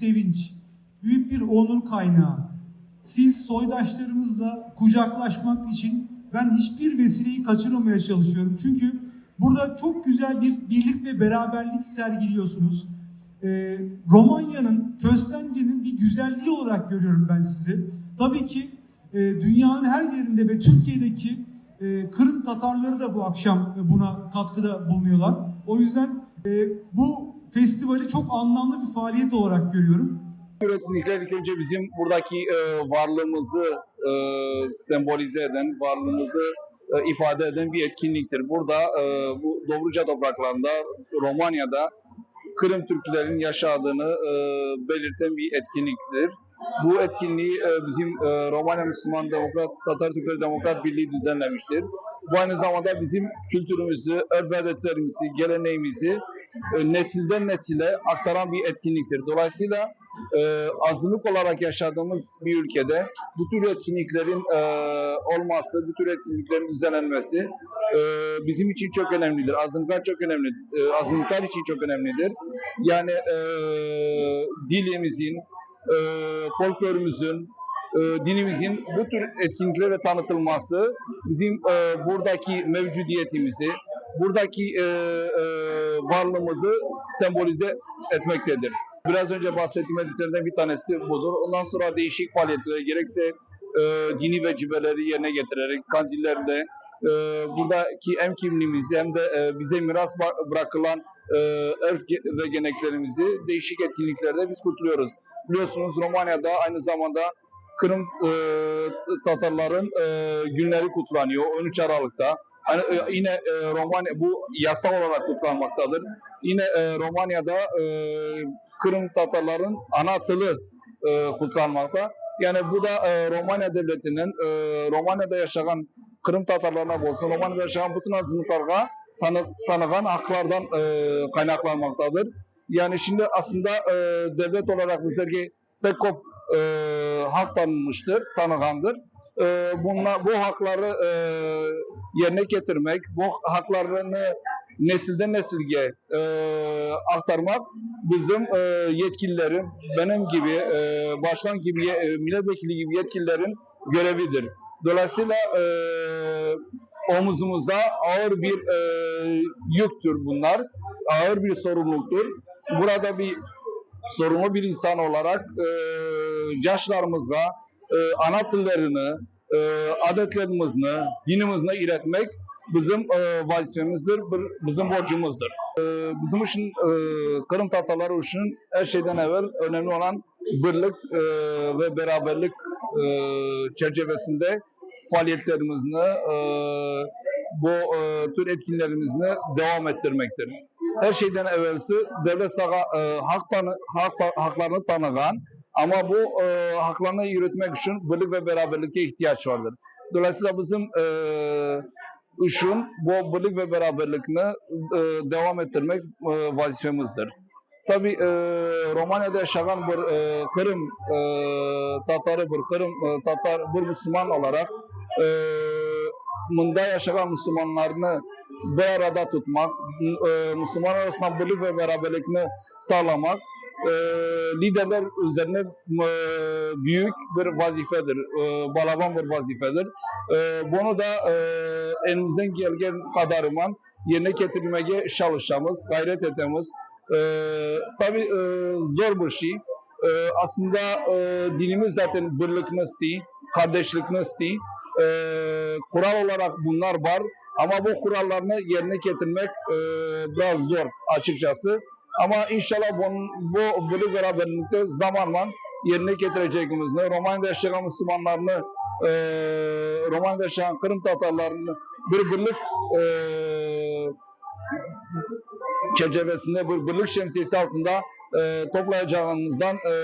sevinç, büyük bir onur kaynağı. Siz soydaşlarımızla kucaklaşmak için ben hiçbir vesileyi kaçırmamaya çalışıyorum. Çünkü burada çok güzel bir birlik ve beraberlik sergiliyorsunuz. Ee, Romanya'nın, Köstence'nin bir güzelliği olarak görüyorum ben sizi. Tabii ki e, dünyanın her yerinde ve Türkiye'deki e, Kırım Tatarları da bu akşam buna katkıda bulunuyorlar. O yüzden e, bu festivali çok anlamlı bir faaliyet olarak görüyorum. Üretnikler ilk önce bizim buradaki e, varlığımızı e, sembolize eden, varlığımızı e, ifade eden bir etkinliktir. Burada e, bu Dobruca topraklarında, Romanya'da Kırım Türklerin yaşadığını e, belirten bir etkinliktir. Bu etkinliği e, bizim e, Romanya Müslüman Demokrat, Tatar Türkleri Demokrat Birliği düzenlemiştir. Bu aynı zamanda bizim kültürümüzü, örf adetlerimizi, geleneğimizi e, nesilden nesile aktaran bir etkinliktir. Dolayısıyla e, azınlık olarak yaşadığımız bir ülkede bu tür etkinliklerin e, olması, bu tür etkinliklerin düzenlenmesi e, bizim için çok önemlidir. Azınlıklar çok önemli, e, azınlıklar için çok önemlidir. Yani e, dilimizin, e, folklorumuzun, e, dinimizin bu tür etkinliklere tanıtılması bizim e, buradaki mevcudiyetimizi, buradaki e, e, varlığımızı sembolize etmektedir. Biraz önce bahsettiğim editlerden bir tanesi budur. Ondan sonra değişik faaliyetlere gerekse e, dini vecibeleri yerine getirerek kandillerle e, buradaki hem kimliğimizi hem de e, bize miras bırakılan e, örf ve geleneklerimizi değişik etkinliklerde biz kutluyoruz. Biliyorsunuz Romanya'da aynı zamanda Kırım e, Tatarların e, günleri kutlanıyor 13 Aralık'ta. Yani, e, yine e, Romanya bu yasal olarak kutlanmaktadır. Yine e, Romanya'da e, Kırım Tatarların ana tılı e, kutlanmakta. Yani bu da e, Romanya devletinin e, Romanya'da yaşayan Kırım Tatarlarına olsun, Romanya'da yaşayan bütün azınlıklara tanı, tanıgan haklardan e, kaynaklanmaktadır. Yani şimdi aslında e, devlet olarak bizlere pek çok e, hak tanınmıştır, tanıgandır. E, bunlar, bu hakları e, yerine getirmek, bu haklarını nesilden nesilge e, aktarmak bizim e, yetkililerin, benim gibi, e, başkan gibi, e, milletvekili gibi yetkililerin görevidir. Dolayısıyla e, omuzumuza ağır bir e, yüktür bunlar, ağır bir sorumluluktur. Burada bir sorumlu bir insan olarak e, yaşlarımızla e, ana tıllarını, e, adetlerimizni, dinimizni iletmek bizim e, vazifemizdir, bizim borcumuzdur. E, bizim için e, Kırım Tatarları için her şeyden evvel önemli olan birlik e, ve beraberlik e, çerçevesinde faaliyetlerimizi, e, bu e, tür etkinliklerimizi devam ettirmektir. Her şeyden evvelsi devlet sana e, hak, tanı, hak haklarını tanıgan ama bu e, haklarını yürütmek için birlik ve beraberlikte ihtiyaç vardır. Dolayısıyla bizim e, için bu birlik ve beraberlikini e, devam ettirmek e, vazifemizdir. Tabi e, Romanya'da yaşayan bir e, Kırım e, Tatarı, bir Kırım e, Tatar, bir Müslüman olarak e, bunda yaşayan Müslümanlarını bir arada tutmak, e, Müslüman arasında birlik ve beraberlikini sağlamak e, liderler üzerine e, büyük bir vazifedir, e, balaban bir vazifedir. E, bunu da e, elimizden gelen kadarıyla yerine getirmeye çalışacağımız, gayret etmemiz. E, tabii e, zor bir şey. E, aslında e, dinimiz zaten birlikini istiyor, kardeşlikini istiyor. E, kural olarak bunlar var. Ama bu kurallarını yerine getirmek e, biraz zor açıkçası. Ama inşallah bunun, bu birlik beraberlikte zamanla yerine getireceğimizde Romanya'da yaşayan Müslümanlarını, e, Romanya'da yaşayan Kırım Tatarlarını bir birlik e, çerçevesinde, bir birlik şemsiyesi altında e, toplayacağımızdan e,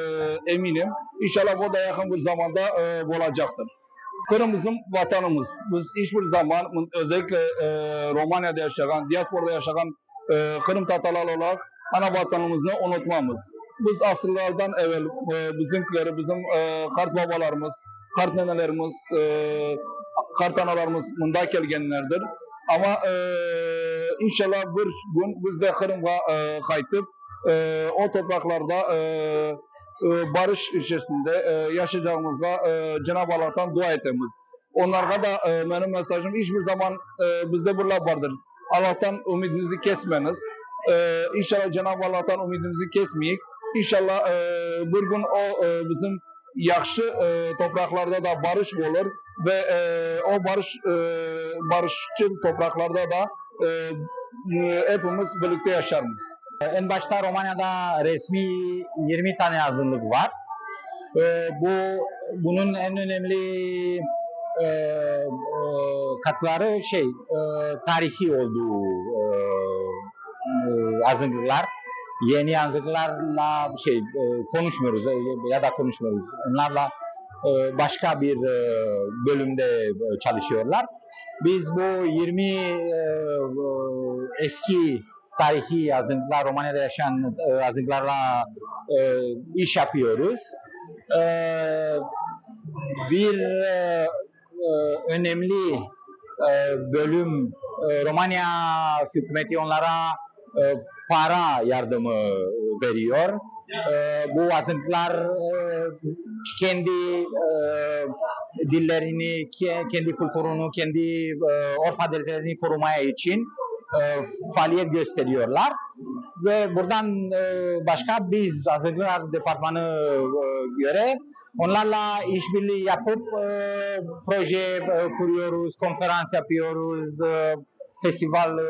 eminim. İnşallah bu da yakın bir zamanda e, olacaktır. Kırım vatanımız. Biz hiçbir zaman özellikle e, Romanya'da yaşayan, diasporada yaşayan e, Kırım Tatarlar olarak ana vatanımızı unutmamız. Biz asırlardan evvel e, bizimkileri, bizim e, kart babalarımız, kart nenelerimiz, e, kart analarımız bunda gelgenlerdir. Ama e, inşallah bir gün biz de Kırım'a e, kaytıp e, o topraklarda e, e, barış içerisinde e, yaşayacağımızda e, Cenab-ı Allah'tan dua etmemiz. Onlara da e, benim mesajım hiçbir zaman e, bizde bir laf vardır. Allah'tan umudumuzu kesmeniz. E, inşallah Cenab-ı Allah'tan umudumuzu kesmeyik. İnşallah e, bir gün o e, bizim yaxşı e, topraklarda da barış olur ve e, o barış e, barışçıl topraklarda da e, e, hepimiz birlikte yaşarız. En başta Romanya'da resmi 20 tane azınlık var. Ee, bu bunun en önemli e, e, katları şey e, tarihi olduğu e, e, azınlıklar. Yeni azınlıklarla şey e, konuşmuyoruz e, ya da konuşmuyoruz. Onlarla e, başka bir e, bölümde e, çalışıyorlar. Biz bu 20 e, e, eski tarihi azıntılar, Romanya'da yaşayan e, azıntılarla e, iş yapıyoruz. E, bir e, e, önemli e, bölüm e, Romanya hükümeti onlara e, para yardımı veriyor. E, bu azıntılar e, kendi e, dillerini, ke- kendi kültürünü, kendi e, orf adetlerini korumaya için e, faaliyet gösteriyorlar. Ve buradan e, başka biz Azınlıklar Departmanı e, göre onlarla işbirliği yapıp e, proje e, kuruyoruz, konferans yapıyoruz, e, festival e,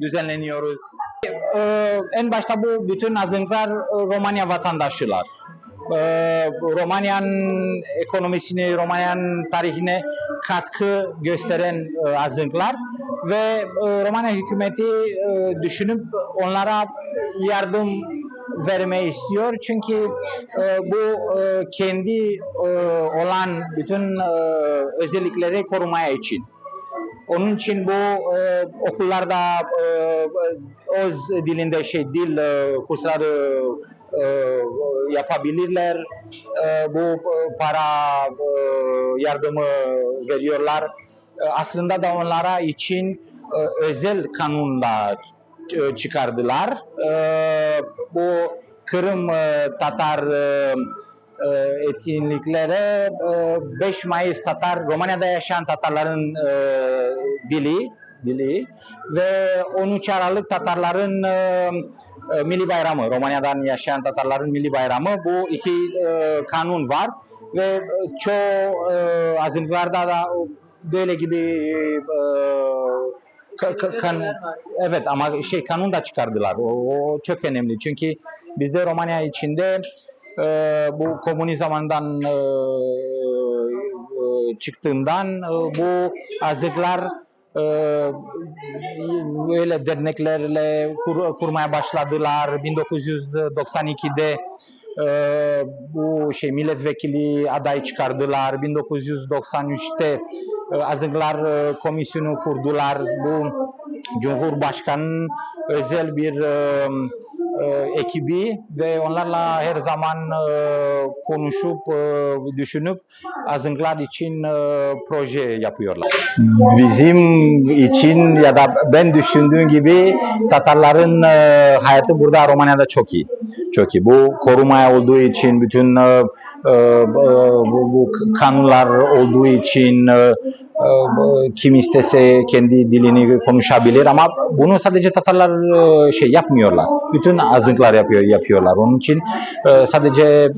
düzenleniyoruz. E, en başta bu bütün azınlıklar e, Romanya vatandaşılar. Romanya'nın ekonomisini, Romanya'nın tarihine katkı gösteren azınlıklar ve Romanya hükümeti düşünüp onlara yardım vermeyi istiyor. Çünkü e, bu e, kendi e, olan bütün e, özellikleri korumaya için. Onun için bu e, okullarda e, öz dilinde şey dil e, kursları e, yapabilirler. E, bu e, para e, yardımı veriyorlar. E, aslında da onlara için e, özel kanunla ç- çıkardılar. E, bu Kırım e, Tatar e, e, etkinliklere e, 5 Mayıs Tatar Romanya'da yaşayan Tatarların e, dili dili ve 13 Aralık Tatarların e, e, milli bayramı Romanya'dan yaşayan Tatarların milli bayramı bu iki e, kanun var ve e, çoğu e, azınlıklarda da böyle gibi e, ka- ka- kan, evet ama şey kanun da çıkardılar. O, o çok önemli. Çünkü bizde Romanya içinde e, bu komünist zamandan e, e, çıktığından e, bu azıklar e, böyle derneklerle kur- kurmaya başladılar. 1992'de e, bu şey milletvekili aday çıkardılar. 1993'te e, Azınlıklar e, Komisyonu kurdular. Bu Cumhurbaşkanı'nın özel bir e, e, ekibi ve onlarla her zaman e, konuşup e, düşünüp azınlıklar için e, proje yapıyorlar. Bizim için ya da ben düşündüğüm gibi Tatarların e, hayatı burada Romanya'da çok iyi. Çok iyi. Bu korumaya olduğu için bütün e, e, bu, kanunlar olduğu için e, kim istese kendi dilini konuşabilir ama bunu sadece Tatarlar e, şey yapmıyorlar. Bütün azınlıklar yapıyor yapıyorlar. Onun için e, sadece e,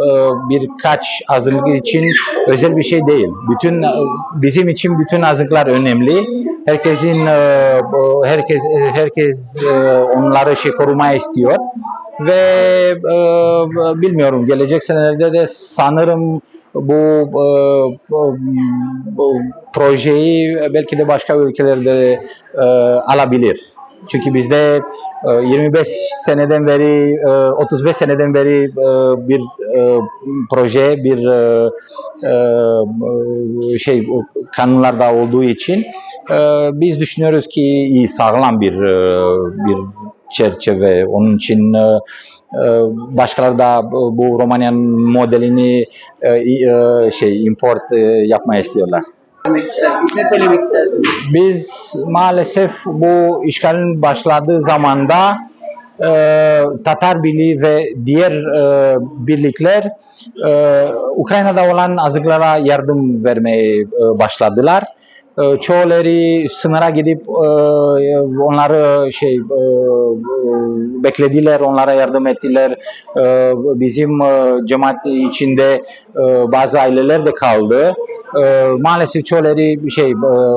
birkaç azınlık için özel bir şey değil. Bütün e, bizim için bütün azınlıklar önemli. Herkesin herkes herkes onları şey korumaya istiyor ve bilmiyorum gelecek senelerde de sanırım bu, e, bu, bu projeyi belki de başka ülkelerde e, alabilir. Çünkü bizde e, 25 seneden beri, e, 35 seneden beri e, bir e, proje, bir e, e, şey kanunlarda olduğu için e, biz düşünüyoruz ki iyi sağlam bir e, bir çerçeve. Onun için e, başkaları da bu Romanya'nın modelini e, e, şey import e, yapmaya istiyorlar. Ne söylemek istersiniz? Biz maalesef bu işgalin başladığı zamanda e, Tatar Birliği ve diğer e, birlikler e, Ukrayna'da olan azıklara yardım vermeye e, başladılar. E, çoğuları sınıra gidip e, onları şey e, beklediler, onlara yardım ettiler. E, bizim e, cemaat içinde bazı aileler de kaldı. E, maalesef çoğuları şey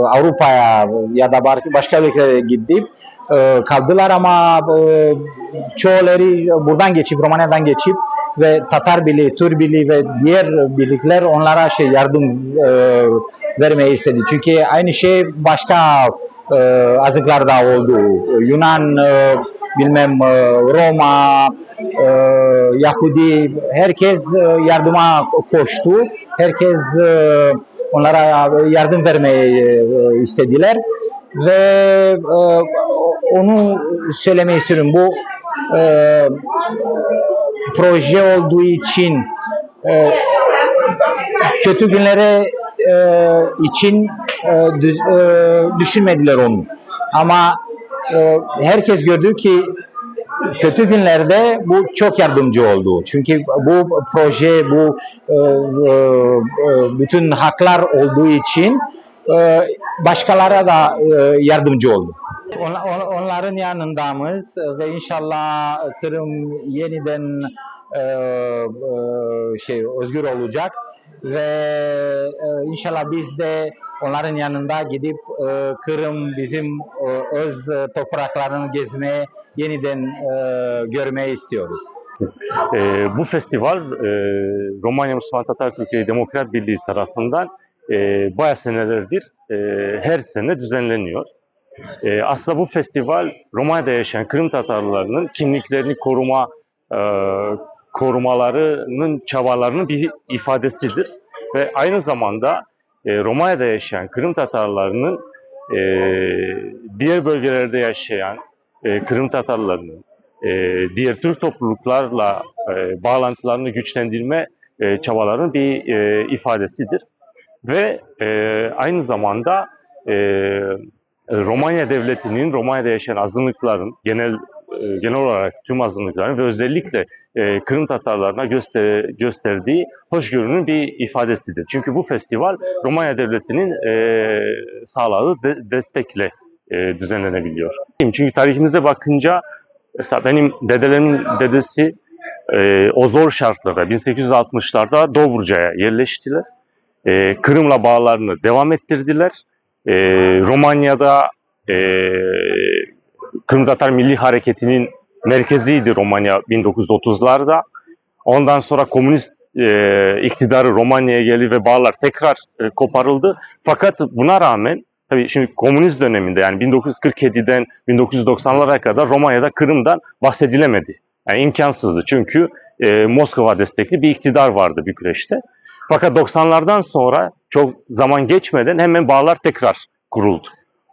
Avrupa'ya ya da başka ülkelere gidip kaldılar ama çoğuları buradan geçip Romanya'dan geçip ve Tatar Birliği, Türk Birliği ve diğer birlikler onlara şey yardım vermeyi istedi. Çünkü aynı şey başka e, azıklarda oldu. Yunan, e, bilmem e, Roma, e, Yahudi, herkes e, yardıma koştu. Herkes e, onlara yardım vermeyi e, istediler ve e, onu söylemeyi istiyorum. Bu e, proje olduğu için e, kötü günlere e, için e, düz- e, düşünmediler onu. Ama e, herkes gördü ki kötü günlerde bu çok yardımcı oldu. Çünkü bu proje, bu e, e, e, bütün haklar olduğu için e, başkalara da e, yardımcı oldu. On- on- onların yanındamız ve inşallah Kırım yeniden e, e, şey özgür olacak ve e, inşallah biz de onların yanında gidip e, Kırım bizim e, öz e, topraklarını gezmeye yeniden e, görmeyi istiyoruz. Ee, bu festival e, Romanya Müslüman Tatar Türkiye Demokrat Birliği tarafından e, bayağı senelerdir e, her sene düzenleniyor. E, aslında bu festival Romanya'da yaşayan Kırım Tatarlarının kimliklerini koruma e, korumalarının çabalarının bir ifadesidir. Ve aynı zamanda e, Romanya'da yaşayan Kırım Tatarlarının e, diğer bölgelerde yaşayan e, Kırım Tatarlarının e, diğer Türk topluluklarla e, bağlantılarını güçlendirme e, çabalarının bir e, ifadesidir. Ve e, aynı zamanda e, Romanya Devleti'nin, Romanya'da yaşayan azınlıkların, genel e, genel olarak tüm azınlıkların ve özellikle e, Kırım Tatarlarına göster, gösterdiği hoşgörünün bir ifadesidir. Çünkü bu festival Romanya Devleti'nin e, sağladığı de- destekle e, düzenlenebiliyor. Çünkü tarihimize bakınca Mesela benim dedelerimin dedesi o zor şartlarda 1860'larda Dobruca'ya yerleştiler. Kırım'la bağlarını devam ettirdiler. Romanya'da Kırım Tatar Milli Hareketi'nin merkeziydi Romanya 1930'larda. Ondan sonra komünist e, iktidarı Romanya'ya geldi ve bağlar tekrar e, koparıldı. Fakat buna rağmen tabii şimdi komünist döneminde yani 1947'den 1990'lara kadar Romanya'da Kırım'dan bahsedilemedi. Yani imkansızdı çünkü e, Moskova destekli bir iktidar vardı Bükreş'te. Fakat 90'lardan sonra çok zaman geçmeden hemen bağlar tekrar kuruldu.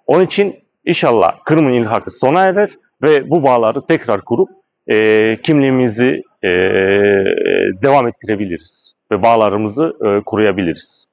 Onun için inşallah Kırım'ın ilhakı sona erer ve bu bağları tekrar kurup e, kimliğimizi e, devam ettirebiliriz ve bağlarımızı e, koruyabiliriz.